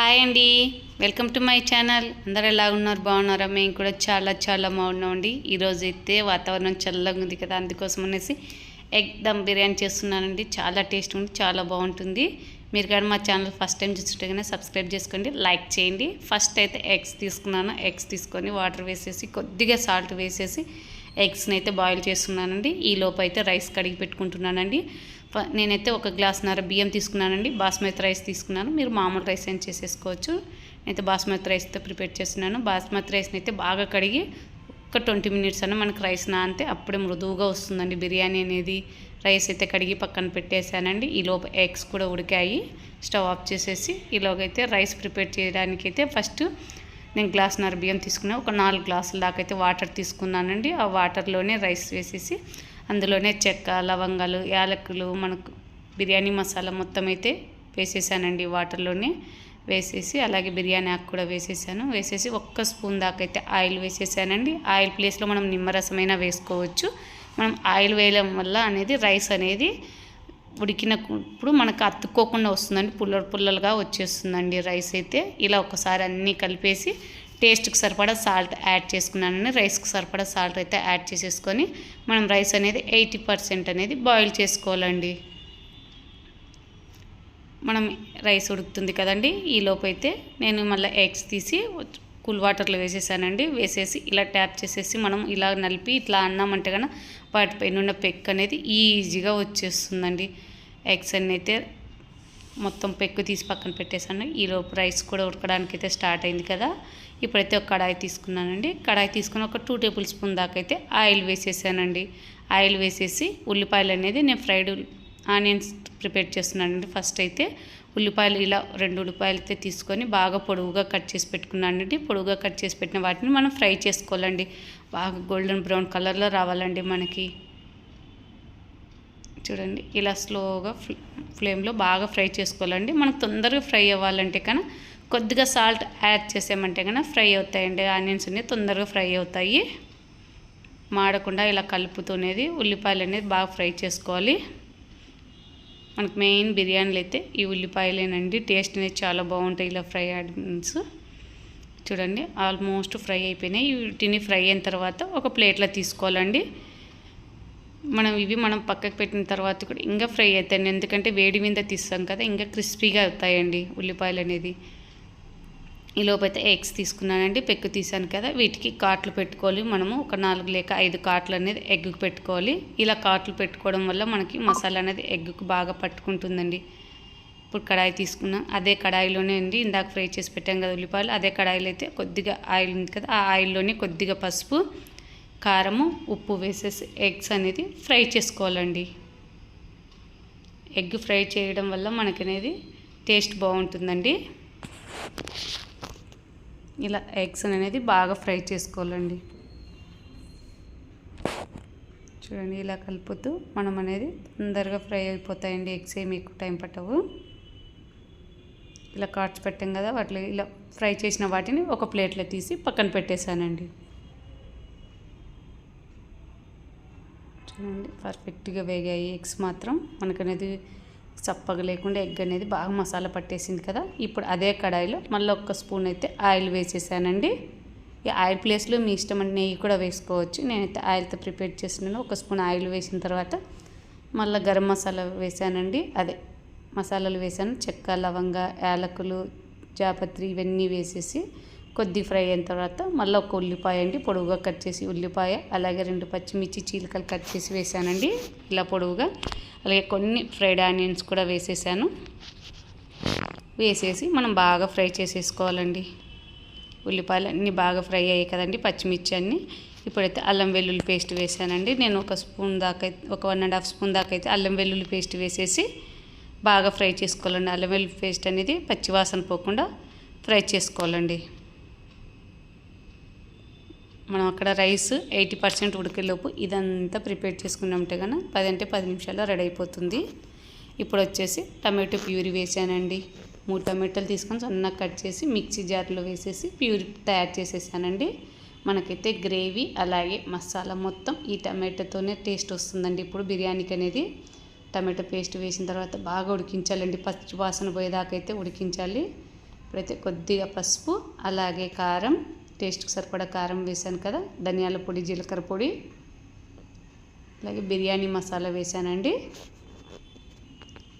Hi అండి. Welcome to my channel అందరు ఎలా ఉన్నారు? బాగున్నారా? మేము కూడా చాలా చాలా బాగున్నామండి ఈరోజు అయితే వాతావరణం చల్లగా ఉంది కదా అందుకోసం అనేసి ఎగ్ దమ్ బిర్యానీ చేస్తున్నానండి. చాలా టేస్ట్ ఉంది చాలా బాగుంటుంది. మీరు కానీ మా ఛానల్ ఫస్ట్ టైం చూస్తుంటే కానీ సబ్స్క్రైబ్ చేసుకోండి లైక్ చేయండి. ఫస్ట్ అయితే ఎగ్స్ తీసుకున్నాను. ఎగ్స్ తీసుకొని వాటర్ వేసేసి కొద్దిగా సాల్ట్ వేసేసి ఎగ్స్ని అయితే బాయిల్ చేస్తున్నానండి. ఈ లోపు అయితే రైస్ కడిగి పెట్టుకుంటున్నానండి. నేనైతే ఒక గ్లాస్న్నర బియ్యం తీసుకున్నానండి. బాస్మతి రైస్ తీసుకున్నాను. మీరు మామూలు రైస్ అయినా చేసేసుకోవచ్చు. నేనైతే బాస్మతి రైస్తో ప్రిపేర్ చేస్తున్నాను. బాస్మతి రైస్ని అయితే బాగా కడిగి ఒక ట్వంటీ మినిట్స్ అన్న మనకు రైస్ నానితే అప్పుడే మృదువుగా వస్తుందండి. బిర్యానీ అనేది రైస్ అయితే కడిగి పక్కన పెట్టేశానండి. ఈలోపు ఎగ్స్ కూడా ఉడికాయి. స్టవ్ ఆఫ్ చేసేసి ఈలోగైతే రైస్ ప్రిపేర్ చేయడానికైతే ఫస్ట్ నేను గ్లాస్న్నర బియ్యం తీసుకున్నాను ఒక నాలుగు గ్లాసుల దాకా అయితే వాటర్ తీసుకున్నానండి. ఆ వాటర్లోనే రైస్ వేసేసి అందులోనే చెక్క లవంగాలు యాలకులు మనకు బిర్యానీ మసాలా మొత్తం అయితే వేసేసానండి. వాటర్లోనే వేసేసి అలాగే బిర్యానీ ఆకు కూడా వేసేసాను. వేసేసి ఒక్క స్పూన్ దాకా అయితే ఆయిల్ వేసేసానండి. ఆయిల్ ప్లేస్లో మనం నిమ్మరసమైనా వేసుకోవచ్చు. మనం ఆయిల్ వేయడం వల్ల అనేది రైస్ అనేది ఉడికినప్పుడు మనకు అతుక్కోకుండా వస్తుందండి. పుల్లలు పుల్లలుగా వచ్చేస్తుందండి రైస్ అయితే. ఇలా ఒకసారి అన్నీ కలిపేసి టేస్ట్కి సరిపడా సాల్ట్ యాడ్ చేసుకున్నానని రైస్కి సరిపడా సాల్ట్ అయితే యాడ్ చేసేసుకొని మనం రైస్ అనేది ఎయిటీ పర్సెంట్ అనేది బాయిల్ చేసుకోవాలండి. మనం రైస్ ఉడుకుతుంది కదండి ఈ అయితే నేను మళ్ళీ ఎగ్స్ తీసి కూల్ వాటర్లో వేసేసానండి. వేసేసి ఇలా ట్యాప్ చేసేసి మనం ఇలా నలిపి ఇట్లా అన్నామంటే కనుక వాటిపైన ఉన్న పెక్ అనేది ఈజీగా వచ్చేస్తుందండి. ఎగ్స్ అన్నీ అయితే మొత్తం పెక్కు తీసి పక్కన పెట్టేసాను ఈలోపు రైస్ కూడా ఉడకడానికి అయితే స్టార్ట్ అయింది కదా. ఇప్పుడైతే ఒక కడాయి తీసుకున్నానండి. కడాయి తీసుకుని ఒక టూ టేబుల్ స్పూన్ దాకా అయితే ఆయిల్ వేసేసానండి. ఆయిల్ వేసేసి ఉల్లిపాయలు అనేది నేను ఫ్రైడ్ ఆనియన్స్ ప్రిపేర్ చేస్తున్నానండి. ఫస్ట్ అయితే ఉల్లిపాయలు ఇలా రెండు ఉల్లిపాయలు అయితే తీసుకొని బాగా పొడవుగా కట్ చేసి పెట్టుకున్నానండి. పొడవుగా కట్ చేసి పెట్టిన వాటిని మనం ఫ్రై చేసుకోవాలండి. బాగా గోల్డెన్ బ్రౌన్ కలర్లో రావాలండి మనకి. చూడండి ఇలా స్లోగా ఫ్లేమ్లో బాగా ఫ్రై చేసుకోవాలండి. మనకు తొందరగా ఫ్రై అవ్వాలంటే కన్నా కొద్దిగా సాల్ట్ యాడ్ చేసామంటే కనుక ఫ్రై అవుతాయండి. ఆనియన్స్ అనేవి తొందరగా ఫ్రై అవుతాయి. మాడకుండా ఇలా కలుపుతూనేది ఉల్లిపాయలు అనేది బాగా ఫ్రై చేసుకోవాలి. మనకు మెయిన్ బిర్యానీలు అయితే ఈ ఉల్లిపాయలేనండి. టేస్ట్ అనేది చాలా బాగుంటాయి ఇలా ఫ్రై ఆనియన్స్. చూడండి ఆల్మోస్ట్ ఫ్రై అయిపోయినాయి. వీటిని ఫ్రై అయిన తర్వాత ఒక ప్లేట్లో తీసుకోవాలండి. మనం ఇవి మనం పక్కకు పెట్టిన తర్వాత కూడా ఇంకా ఫ్రై అవుతాయండి. ఎందుకంటే వేడి మీద తీస్తాం కదా ఇంకా క్రిస్పీగా అవుతాయండి ఉల్లిపాయలు అనేది ఈ లోపైతే ఎగ్స్ తీసుకున్నానండి పెక్కు తీసాను కదా వీటికి కాట్లు పెట్టుకోవాలి మనము ఒక నాలుగు లేక ఐదు కాట్లు అనేది ఎగ్గుకు పెట్టుకోవాలి. ఇలా కాట్లు పెట్టుకోవడం వల్ల మనకి మసాలా అనేది ఎగ్గుకు బాగా పట్టుకుంటుందండి. ఇప్పుడు కడాయి తీసుకున్నాం అదే కడాయిలోనే అండి ఇందాక ఫ్రై చేసి పెట్టాం కదా ఉల్లిపాయలు అదే కడాయిలో అయితే కొద్దిగా ఆయిల్ ఉంది కదా ఆ ఆయిల్లోనే కొద్దిగా పసుపు కారము ఉప్పు వేసేసి ఎగ్స్ అనేది ఫ్రై చేసుకోవాలండి. ఎగ్ ఫ్రై చేయడం వల్ల మనకనేది టేస్ట్ బాగుంటుందండి. ఇలా ఎగ్స్ అనేది బాగా ఫ్రై చేసుకోవాలండి. చూడండి ఇలా కలుపుతూ మనం అనేది తొందరగా ఫ్రై అయిపోతాయండి. ఎగ్స్ ఏమి ఎక్కువ టైం పట్టవు. ఇలా కాట్స్ పెట్టాం కదా వాటిలో ఇలా ఫ్రై చేసిన వాటిని ఒక ప్లేట్లో తీసి పక్కన పెట్టేశానండి. చూడండి పర్ఫెక్ట్గా వేగాయి. ఎగ్స్ మాత్రం మనకనేది చప్పగా లేకుండా ఎగ్ అనేది బాగా మసాలా పట్టేసింది కదా. ఇప్పుడు అదే కడాయిలో మళ్ళీ ఒక్క స్పూన్ అయితే ఆయిల్ వేసేసానండి. ఈ ఆయిల్ ప్లేస్లో మీ ఇష్టం అంటే నెయ్యి కూడా వేసుకోవచ్చు. నేనైతే ఆయిల్తో ప్రిపేర్ చేస్తున్నాను. ఒక స్పూన్ ఆయిల్ వేసిన తర్వాత మళ్ళీ గరం మసాలా వేసానండి. అదే మసాలాలు వేసాను. చెక్క లవంగ యాలకులు జాపత్రి ఇవన్నీ వేసేసి కొద్ది ఫ్రై అయిన తర్వాత మళ్ళీ ఒక ఉల్లిపాయ అండి. పొడవుగా కట్ చేసి ఉల్లిపాయ అలాగే రెండు పచ్చిమిర్చి చీలికలు కట్ చేసి వేసానండి. ఇలా పొడవుగా అలాగే కొన్ని ఫ్రైడ్ ఆనియన్స్ కూడా వేసేసాను. వేసేసి మనం బాగా ఫ్రై చేసేసుకోవాలండి. ఉల్లిపాయలు అన్నీ బాగా ఫ్రై అయ్యాయి కదండి పచ్చిమిర్చి అన్నీ. ఇప్పుడైతే అల్లం వెల్లుల్లి పేస్ట్ వేసానండి. నేను ఒక స్పూన్ దాకా అయితే ఒక వన్ అండ్ హాఫ్ స్పూన్ దాకా అయితే అల్లం వెల్లుల్లి పేస్ట్ వేసేసి బాగా ఫ్రై చేసుకోవాలండి. అల్లం వెల్లుల్లి పేస్ట్ అనేది పచ్చివాసన పోకుండా ఫ్రై చేసుకోవాలండి. మనం అక్కడ రైస్ ఎయిటీ పర్సెంట్ ఉడికేలోపు ఇదంతా ప్రిపేర్ చేసుకున్నామంటే కనుక పది అంటే పది నిమిషాల్లో రెడీ అయిపోతుంది. ఇప్పుడు వచ్చేసి టమాటో ప్యూరీ వేసానండి. మూడు టమాటాలు తీసుకొని సన్నగా కట్ చేసి మిక్సీ జార్లో వేసేసి ప్యూరీ తయారు చేసేసానండి. మనకైతే గ్రేవీ అలాగే మసాలా మొత్తం ఈ టమాటోతోనే టేస్ట్ వస్తుందండి ఇప్పుడు బిర్యానీకి అనేది. టమాటో పేస్ట్ వేసిన తర్వాత బాగా ఉడికించాలండి. పచ్చి వాసన పోయేదాకైతే అయితే ఉడికించాలి. ఇప్పుడైతే కొద్దిగా పసుపు అలాగే కారం టేస్ట్కి సరిపడా కారం వేసాను కదా ధనియాల పొడి జీలకర్ర పొడి అలాగే బిర్యానీ మసాలా వేశానండి.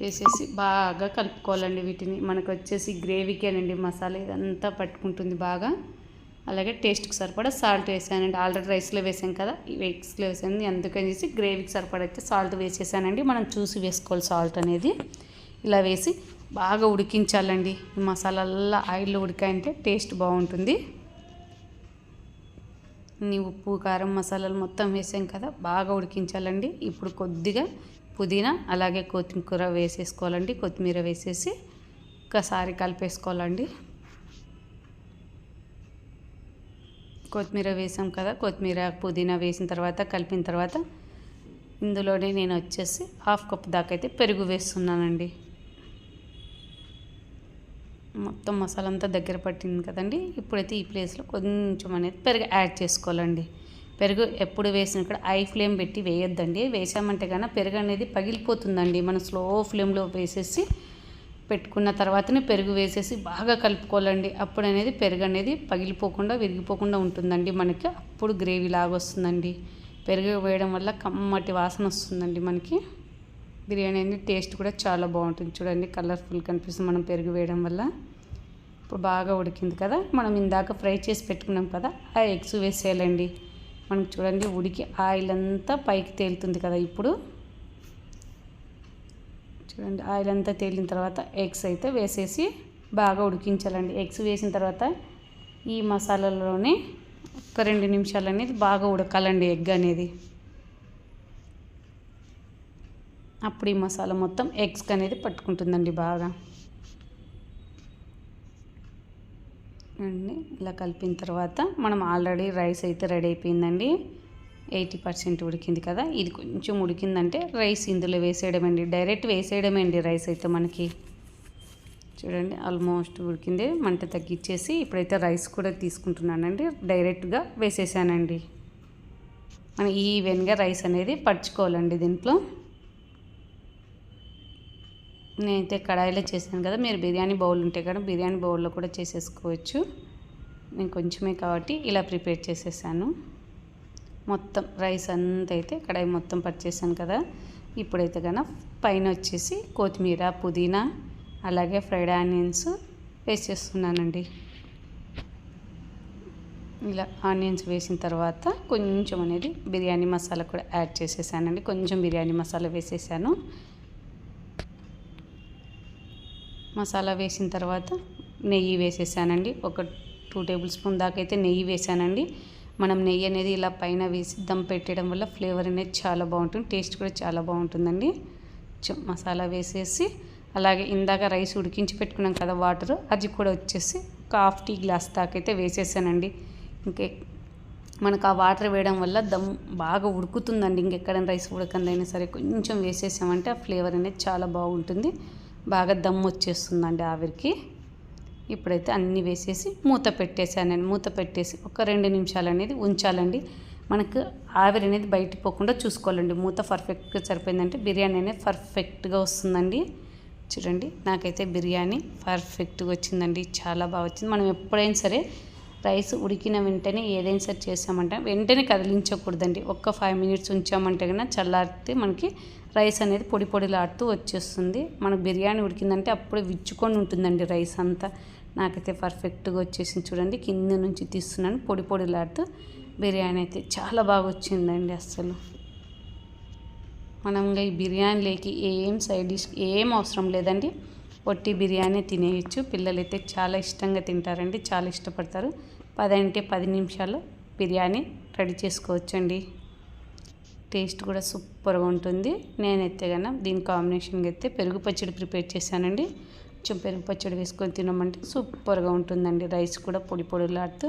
వేసేసి బాగా కలుపుకోవాలండి వీటిని. మనకు వచ్చేసి గ్రేవీకేనండి మసాలా ఇదంతా పట్టుకుంటుంది బాగా. అలాగే టేస్ట్కి సరిపడా సాల్ట్ వేసానండి ఆల్రెడీ రైస్లో వేసాం కదా ఇవి ఎగ్స్లో వేసాను. అందుకని చేసి గ్రేవీకి సరిపడా అయితే సాల్ట్ వేసేసానండి. మనం చూసి వేసుకోవాలి సాల్ట్ అనేది. ఇలా వేసి బాగా ఉడికించాలండి. ఈ మసాలాల్లో ఆయిల్లో ఉడికాయంటే టేస్ట్ బాగుంటుంది. ఉప్పు కారం మసాలాలు మొత్తం వేసాం కదా బాగా ఉడికించాలండి. ఇప్పుడు కొద్దిగా పుదీనా అలాగే కొత్తిమీర వేసేసుకోవాలండి. కొత్తిమీర వేసేసి ఒకసారి కలిపేసుకోవాలండి. కొత్తిమీర వేసాం కదా కొత్తిమీర పుదీనా వేసిన తర్వాత కలిపిన తర్వాత ఇందులోనే నేను వచ్చేసి హాఫ్ కప్ దాకా అయితే పెరుగు వేస్తున్నానండి. మొత్తం మసాలా అంతా దగ్గర పట్టింది కదండి. ఇప్పుడైతే ఈ ప్లేస్లో కొంచెం అనేది పెరుగు యాడ్ చేసుకోవాలండి. పెరుగు ఎప్పుడు వేసిన కూడా ఐ ఫ్లేమ్ పెట్టి వేయొద్దండి. వేసామంటే కన్నా పెరుగు అనేది పగిలిపోతుందండి. మనం స్లో ఫ్లేమ్లో వేసేసి పెట్టుకున్న తర్వాతనే పెరుగు వేసేసి బాగా కలుపుకోవాలండి. అప్పుడు అనేది పెరుగు అనేది పగిలిపోకుండా విరిగిపోకుండా ఉంటుందండి మనకి. అప్పుడు గ్రేవీ లాగా వస్తుందండి. పెరుగు వేయడం వల్ల కమ్మటి వాసన వస్తుందండి మనకి. బిర్యానీ అనేది టేస్ట్ కూడా చాలా బాగుంటుంది. చూడండి కలర్ఫుల్ కనిపిస్తుంది మనం పెరుగు వేయడం వల్ల. ఇప్పుడు బాగా ఉడికింది కదా మనం ఇందాక ఫ్రై చేసి పెట్టుకున్నాం కదా ఆ ఎగ్స్ వేసేయాలండి. మనకు చూడండి ఉడికి ఆయిల్ అంతా పైకి తేలుతుంది కదా ఇప్పుడు. చూడండి ఆయిల్ అంతా తేలిన తర్వాత ఎగ్స్ అయితే వేసేసి బాగా ఉడికించాలండి. ఎగ్స్ వేసిన తర్వాత ఈ మసాలాలోనే ఒక రెండు నిమిషాలు అనేది బాగా ఉడకాలండి ఎగ్ అనేది. అప్పుడు ఈ మసాలా మొత్తం ఎగ్స్కి అనేది పట్టుకుంటుందండి బాగా. అండి ఇలా కలిపిన తర్వాత మనం ఆల్రెడీ రైస్ అయితే రెడీ అయిపోయిందండి. ఎయిటీ పర్సెంట్ ఉడికింది కదా ఇది కొంచెం ఉడికిందంటే రైస్ ఇందులో వేసేయడమండి డైరెక్ట్ వేసేయడమేండి రైస్ అయితే మనకి. చూడండి ఆల్మోస్ట్ ఉడికింది మంట తగ్గించేసి ఇప్పుడైతే రైస్ కూడా తీసుకుంటున్నానండి డైరెక్ట్గా వేసేసానండి. మనం ఈవెన్గా రైస్ అనేది పరుచుకోవాలండి దీంట్లో. నేనైతే కడాయిలో చేశాను కదా మీరు బిర్యానీ బౌల్ ఉంటే కదా బిర్యానీ బౌల్లో కూడా చేసేసుకోవచ్చు. నేను కొంచెమే కాబట్టి ఇలా ప్రిపేర్ చేసేసాను. మొత్తం రైస్ అంతా అయితే కడాయి మొత్తం పర్చేసాను కదా ఇప్పుడైతే కనుక పైన వచ్చేసి కొత్తిమీర పుదీనా అలాగే ఫ్రైడ్ ఆనియన్స్ వేసేస్తున్నానండి. ఇలా ఆనియన్స్ వేసిన తర్వాత కొంచెం అనేది బిర్యానీ మసాలా కూడా యాడ్ చేసేసానండి. కొంచెం బిర్యానీ మసాలా వేసేసాను. మసాలా వేసిన తర్వాత నెయ్యి వేసేసానండి. ఒక టూ టేబుల్ స్పూన్ దాకా అయితే నెయ్యి వేసానండి. మనం నెయ్యి అనేది ఇలా పైన వేసి దమ్ పెట్టడం వల్ల ఫ్లేవర్ అనేది చాలా బాగుంటుంది. టేస్ట్ కూడా చాలా బాగుంటుందండి. మసాలా వేసేసి అలాగే ఇందాక రైస్ ఉడికించి పెట్టుకున్నాం కదా వాటర్ అది కూడా వచ్చేసి ఒక హాఫ్ టీ గ్లాస్ దాకైతే అయితే వేసేసానండి. ఇంకే మనకు ఆ వాటర్ వేయడం వల్ల దమ్ బాగా ఉడుకుతుందండి. ఇంకెక్కడైనా రైస్ ఉడకందైనా సరే కొంచెం వేసేసామంటే ఆ ఫ్లేవర్ అనేది చాలా బాగుంటుంది. బాగా దమ్ వచ్చేస్తుందండి ఆవిరికి. ఇప్పుడైతే అన్నీ వేసేసి మూత పెట్టేసానండి మూత పెట్టేసి ఒక రెండు నిమిషాలు అనేది ఉంచాలండి. మనకు ఆవిరి అనేది బయటికి పోకుండా చూసుకోవాలండి. మూత పర్ఫెక్ట్గా సరిపోయిందంటే బిర్యానీ అనేది పర్ఫెక్ట్గా వస్తుందండి. చూడండి నాకైతే బిర్యానీ పర్ఫెక్ట్గా వచ్చిందండి. చాలా బాగా వచ్చింది. మనం ఎప్పుడైనా సరే రైస్ ఉడికిన వెంటనే ఏదైనా సరే చేసామంటే వెంటనే కదిలించకూడదండి. ఒక్క ఫైవ్ మినిట్స్ ఉంచామంటే కన్నా చల్లారితే మనకి రైస్ అనేది పొడి పొడిలాడుతూ వచ్చేస్తుంది. మనకు బిర్యానీ ఉడికిందంటే అప్పుడే విచ్చుకొని ఉంటుందండి రైస్ అంతా. నాకైతే పర్ఫెక్ట్గా వచ్చేసింది చూడండి. కింద నుంచి తీస్తున్నాను పొడి పొడిలాడుతూ బిర్యానీ అయితే చాలా బాగా వచ్చిందండి అసలు మనం ఇంకా ఈ బిర్యానీలోకి ఏం సైడ్ డిష్ ఏం అవసరం లేదండి. పొట్టి బిర్యానీ తినేయచ్చు. పిల్లలైతే చాలా ఇష్టంగా తింటారండి చాలా ఇష్టపడతారు. పది అంటే పది నిమిషాలు బిర్యానీ రెడీ చేసుకోవచ్చండి. టేస్ట్ కూడా సూపర్గా ఉంటుంది. నేనైతే కన్నా దీని కాంబినేషన్గా అయితే పెరుగు పచ్చడి ప్రిపేర్ చేశానండి. కొంచెం పెరుగు పచ్చడి వేసుకొని తినమంటే సూపర్గా ఉంటుందండి. రైస్ కూడా పొడి పొడిలాడుతూ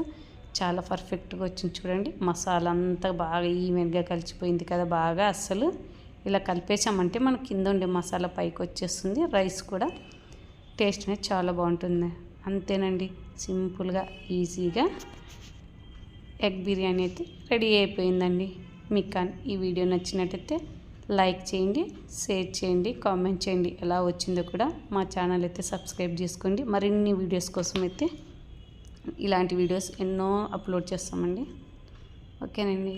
చాలా పర్ఫెక్ట్గా వచ్చింది చూడండి. మసాలా అంతా బాగా ఈవెన్గా కలిసిపోయింది కదా బాగా అస్సలు. ఇలా కలిపేసామంటే మన కింద ఉండే మసాలా పైకి వచ్చేస్తుంది. రైస్ కూడా టేస్ట్ అనేది చాలా బాగుంటుంది. అంతేనండి. సింపుల్గా ఈజీగా ఎగ్ బిర్యానీ అయితే రెడీ అయిపోయిందండి. మీకు కానీ ఈ వీడియో నచ్చినట్టయితే లైక్ చేయండి షేర్ చేయండి కామెంట్ చేయండి. ఎలా వచ్చిందో కూడా మా ఛానల్ అయితే సబ్స్క్రైబ్ చేసుకోండి. మరిన్ని వీడియోస్ కోసం అయితే ఇలాంటి వీడియోస్ ఎన్నో అప్లోడ్ చేస్తామండి. ఓకేనండి.